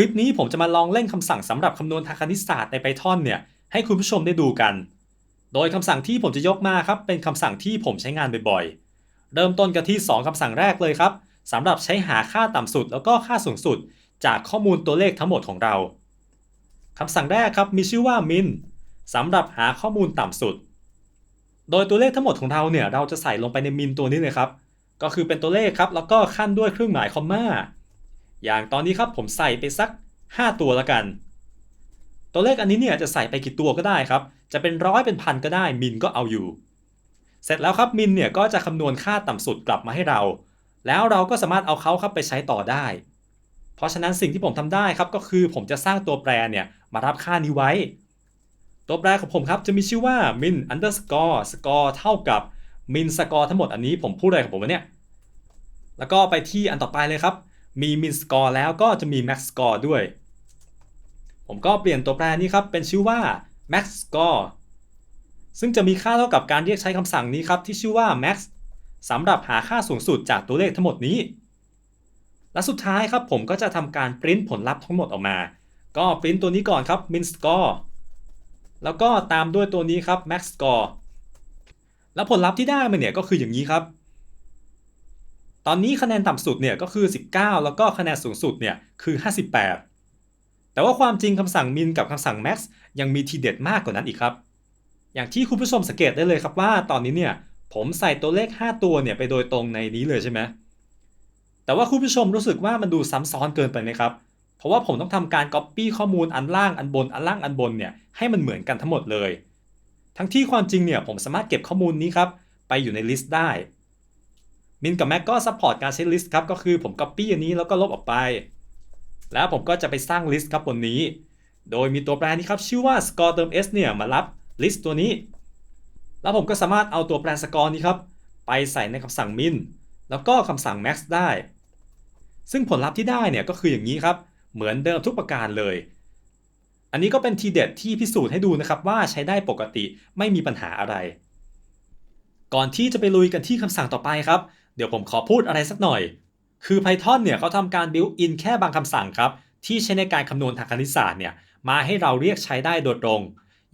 คลิปนี้ผมจะมาลองเล่นคำสั่งสำหรับคำนวณทางคณิตศาสตร์ใน Python เนี่ยให้คุณผู้ชมได้ดูกัน โดยคำสั่งที่ผมจะยกมาครับเป็นคำสั่งที่ผมใช้งานบ่อยๆ เริ่มต้นกันที่ 2คำสั่งแรกเลยครับสำหรับใช้หาค่าต่ำสุดแล้วก็ค่าสูงสุด จากข้อมูลตัวเลขทั้งหมดของเราคำสั่งแรกครับมีชื่อว่า min สำหรับหาข้อมูลต่ำสุด โดยตัวเลขทั้งหมดของเราเนี่ยเราจะใส่ลงไปใน min ตัวนี้เลยครับก็คือเป็นตัวเลขครับแล้วก็ขั้นด้วยเครื่องหมายคอมมา อย่างตอนนี้ครับผมใส่ไปสัก 5 ตัวแล้วกัน ตัวเลขอันนี้เนี่ยจะใส่ไปกี่ตัวก็ได้ครับ จะเป็นร้อยเป็นพันก็ได้มินก็เอาอยู่ เสร็จแล้วครับมินเนี่ยก็จะคำนวณค่าต่ำสุดกลับมาให้เรา แล้วเราก็สามารถเอาเขาครับไปใช้ต่อได้ เพราะฉะนั้นสิ่งที่ผมทำได้ครับก็คือผมจะสร้างตัวแปรเนี่ยมารับค่านี้ไว้ ตัวแปรของผมครับจะมีชื่อว่า min underscore score เท่ากับ min score ทั้งหมดอันนี้ผมพูดอะไรของผมวะเนี่ย แล้วก็ไปที่อันต่อไปเลยครับ มี min score แล้วก็จะมี max score ด้วย ผมก็เปลี่ยนตัวแปรนี้ครับ เป็นชื่อว่า max score ซึ่งจะมีค่าเท่ากับการเรียกใช้คำสั่งนี้ครับ ที่ชื่อว่า max สำหรับหาค่าสูงสุดจากตัวเลขทั้งหมดนี้ และสุดท้ายครับผมก็จะทำการปริ้นผลลัพธ์ทั้งหมดออกมา ก็ปริ้นตัวนี้ก่อนครับ min score แล้วก็ตามด้วยตัวนี้ครับ max score แล้วผลลัพธ์ที่ได้มาเนี่ยก็คืออย่างนี้ครับ ตอนนี้คะแนนต่ำสุดเนี่ยก็คือ 19 แล้วก็คะแนนสูงสุดเนี่ยคือ 58 แต่ว่าความจริงคำสั่ง min กับคำสั่ง max ยังมีทีเด็ดมากกว่านั้นอีกครับ อย่างที่คุณผู้ชมสังเกตได้เลยครับว่าตอนนี้เนี่ยผมใส่ตัวเลข 5 ตัวเนี่ยไปโดยตรงในนี้เลยใช่ไหมแต่ว่าคุณผู้ชมรู้สึกว่ามันดูซ้ำซ้อนเกินไปไหมครับ เพราะว่าผมต้องทำการ Copy ข้อมูลอันล่างอันบนอันล่างอันบนเนี่ยให้มันเหมือนกันทั้งหมดเลย ทั้งที่ความจริงเนี่ยผมสามารถเก็บข้อมูลนี้ครับไปอยู่ในลิสต์ได้ มินกับแม็กก็ซัพพอร์ตการใช้ลิสต์ครับก็คือผม Copy อันนี้แล้วก็ลบออกไป แล้วผมก็จะไปสร้างลิสต์ครับบนนี้ โดยมีตัวแปรนี้ครับชื่อว่า score เติม s เนี่ยมารับลิสต์ตัวนี้ แล้วผมก็สามารถเอาตัวแปร score นี้ครับไปใส่ในคำสั่ง min แล้วก็คำสั่ง max ได้ ซึ่งผลลัพธ์ที่ได้เนี่ยก็คืออย่างนี้ครับ เหมือนเดิมทุกประการเลย อันนี้ก็เป็นทีเด็ดที่พิสูจน์ให้ดูนะครับว่าใช้ได้ปกติไม่มีปัญหาอะไร ก่อนที่จะไปลุยกันที่คำสั่งต่อไปครับ เดี๋ยวผมขอพูดอะไรสักหน่อย คือ Python เนี่ยเขาทำการ build in แค่บางคำสั่งครับ ที่ใช้ในการคำนวณทางคณิตศาสตร์เนี่ยมาให้เราเรียกใช้ได้โดยตรง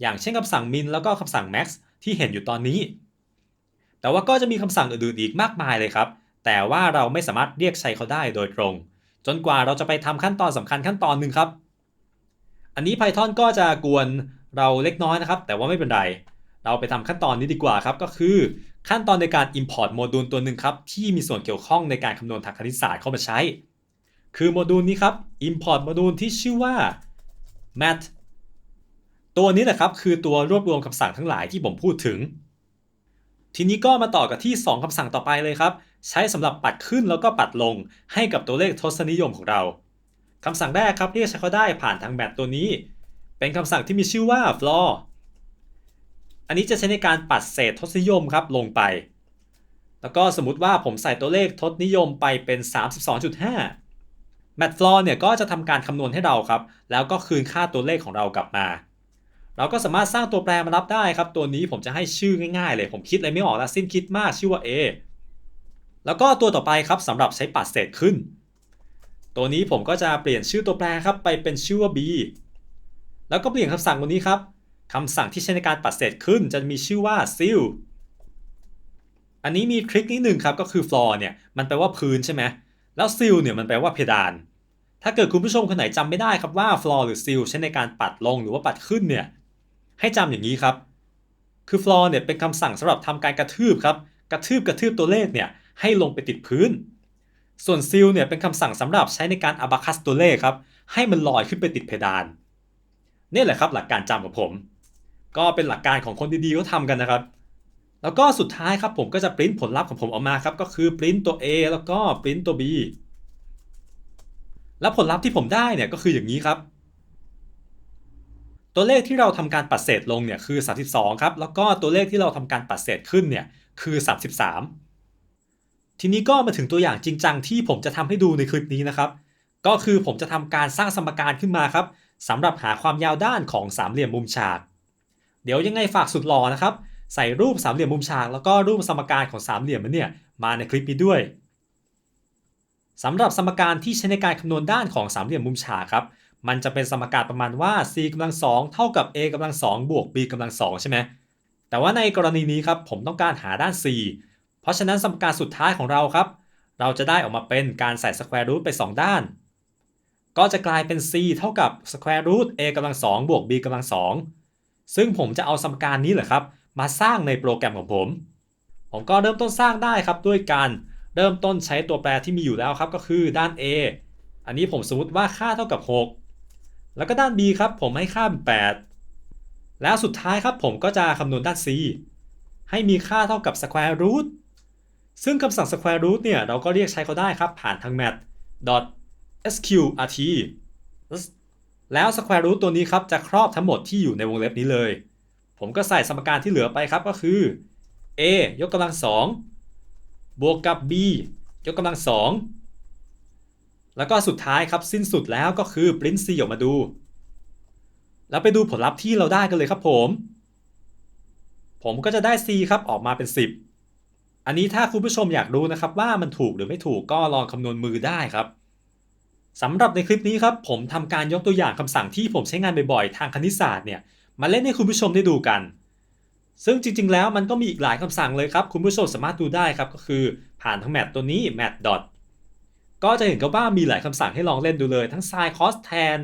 อย่างเช่นคำสั่ง min แล้วก็คำสั่ง max ที่เห็นอยู่ตอนนี้ แต่ว่าก็จะมีคำสั่งอื่นๆอีกมากมายเลยครับ แต่ว่าเราไม่สามารถเรียกใช้เขาได้โดยตรง จนกว่าเราจะไปทำขั้นตอนสำคัญขั้นตอนหนึ่งครับ อันนี้ Python ก็จะกวนเราเล็กน้อยนะครับ แต่ว่าไม่เป็นไร เราไปทำขั้นตอนนี้ดีกว่าครับก็คือขั้นตอนในการ import โมดูลตัวหนึ่งครับที่มีส่วนเกี่ยวข้องในการคำนวณทางคณิตศาสตร์เข้ามาใช้ คือโมดูลนี้ครับ import โมดูลที่ชื่อว่า math ตัวนี้นะครับคือตัวรวบรวมคำสั่งทั้งหลายที่ผมพูดถึง ทีนี้ก็มาต่อกับที่ 2คำสั่งต่อไปเลยครับ ใช้สำหรับปัดขึ้นแล้วก็ปัดลงให้กับตัวเลขทศนิยมของเราคำสั่งแรกครับเรียกใช้เขาได้ผ่านทางแมทตัวนี้ เป็นคำสั่งที่มีชื่อว่า floor อันนี้จะใช้ในการปัดเศษทศนิยมครับลงไป แล้วก็สมมติว่าผมใส่ตัวเลขทศนิยมไปเป็น 32.5 Mat Floor เนี่ยก็จะทำการคำนวณให้เราครับ แล้วก็คืนค่าตัวเลขของเรากลับมา เราก็สามารถสร้างตัวแปรมารับได้ครับ ตัวนี้ผมจะให้ชื่อง่ายๆเลย ผมคิดอะไรไม่ออกแล้วสิ้นคิดมากชื่อว่า A แล้วก็ตัวต่อไปครับสำหรับใช้ปัดเศษขึ้น ตัวนี้ผมก็จะเปลี่ยนชื่อตัวแปรครับไปเป็นชื่อว่า b แล้วก็เปลี่ยนคำสั่งตัวนี้ครับ คำสั่งที่ใช้ในการปัดเศษขึ้นจะมีชื่อว่า seal อันนี้มีทริคนิดหนึ่งครับก็คือ floor เนี่ยมันแปลว่าพื้นใช่ไหมแล้ว seal เนี่ยมันแปลว่าเพดาน ถ้าเกิดคุณผู้ชมคนไหนจำไม่ได้ครับว่า floor หรือ seal ใช้ในการปัดลงหรือว่าปัดขึ้นเนี่ยให้จำอย่างนี้ครับ คือ floor เนี่ยเป็นคำสั่งสำหรับทำการกระทืบครับกระทืบกระทืบตัวเลขเนี่ยให้ลงไปติดพื้น ส่วน seal เนี่ยเป็นคำสั่งสำหรับใช้ในการ abacus ตัวเลขครับให้มันลอยขึ้นไปติดเพดานนี่แหละครับหลักการจำของผม ก็เป็นหลักการของคนดีๆเขาทำกันนะครับ แล้วก็สุดท้ายครับผมก็จะปริ้นผลลัพธ์ของผมออกมาครับก็คือปริ้นตัว A แล้วก็ปริ้นตัว B แล้วผลลัพธ์ที่ผมได้เนี่ยก็คืออย่างนี้ครับ ตัวเลขที่เราทำการปัดเศษลงเนี่ยคือ 32 ครับ แล้วก็ตัวเลขที่เราทำการปัดเศษขึ้นเนี่ยคือ 33 ทีนี้ก็มาถึงตัวอย่างจริงจังที่ผมจะทำให้ดูในคลิปนี้นะครับ ก็คือผมจะทำการสร้างสมการขึ้นมาครับสำหรับหาความยาวด้านของสามเหลี่ยมมุมฉาก เดี๋ยวยังไงฝากสุดหล่อนะครับ ใส่รูปสามเหลี่ยมมุมฉากแล้วก็รูปสมการของสามเหลี่ยมมันเนี่ยมาในคลิปนี้ด้วยสำหรับสมการที่ใช้ในการคำนวณด้านของสามเหลี่ยมมุมฉากครับ มันจะเป็นสมการประมาณว่า c กำลังสองเท่ากับ a กำลังสองบวก b กำลังสองใช่ไหมแต่ว่าในกรณีนี้ครับผมต้องการหาด้าน c เพราะฉะนั้นสมการสุดท้ายของเราครับ เราจะได้ออกมาเป็นการใส่ square root ไป 2 ด้าน ก็จะกลายเป็น c เท่ากับ square root a กำลังสองบวก b กำลังสอง ซึ่งผมจะเอาสมการนี้แหละครับ มาสร้างในโปรแกรมของผม ผมก็เริ่มต้นสร้างได้ครับด้วยการเริ่มต้นใช้ตัวแปรที่มีอยู่แล้วครับก็คือด้าน a อันนี้ผมสมมติว่าค่าเท่ากับ 6 แล้วก็ด้าน b ครับผมให้ค่าเป็น8แล้วสุดท้ายครับผมก็จะคำนวณด้าน c ให้มีค่าเท่ากับ square root ซึ่งคำสั่ง square root เนี่ยเราก็เรียกใช้เขาได้ครับผ่านทาง mat sqrt แล้ว square root ตัวนี้ครับจะครอบทั้งหมดที่อยู่ในวงเล็บนี้เลย ผมก็ใส่สมการที่เหลือไปครับก็คือ a ยกกำลังสองบวกกับ b ยกกำลังสองแล้วก็สุดท้ายครับสิ้นสุดแล้วก็คือ print c ออกมาดู แล้วไปดูผลลัพธ์ที่เราได้กันเลยครับผม ผมก็จะได้ c ครับออกมาเป็น 10 อันนี้ถ้าคุณผู้ชมอยากรู้นะครับว่ามันถูกหรือไม่ถูกก็ลองคำนวณมือได้ครับ สำหรับในคลิปนี้ครับผมทำการยกตัวอย่างคำสั่งที่ผมใช้งานบ่อยๆ ทางคณิตศาสตร์เนี่ยมาเล่นให้คุณผู้ชมได้ดูกัน ซึ่งจริงๆ แล้วมันก็มีอีกหลายคำสั่งเลยครับ คุณผู้ชมสามารถดูได้ครับ ก็คือผ่านทั้งแมทตัวนี้ mat dot ก็จะเห็นกับว่ามีหลายคำสั่งให้ลองเล่นดูเลย ทั้ง sin cos tan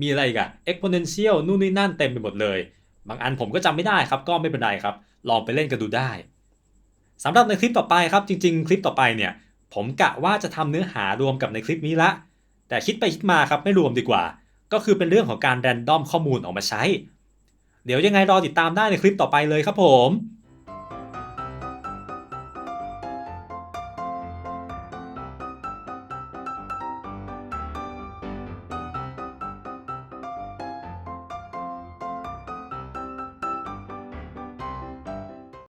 มีอะไรกอะ exponential นู่นนี่นั่นเต็มไปหมดเลย บางอันผมก็จำไม่ได้ครับก็ไม่เป็นไรครับ ลองไปเล่นกันดูได้สำหรับในคลิปต่อไปครับจริง ๆ คลิปต่อไปเนี่ยผมกะว่าจะทำเนื้อหารวมกับในคลิปนี้ละ แต่คิดไปคิดมาครับไม่รวมดีกว่า ก็คือเป็นเรื่องของการแรนดอมข้อมูลออกมาใช้ เดี๋ยวยังไงรอติดตามได้ในคลิปต่อไปเลยครับผม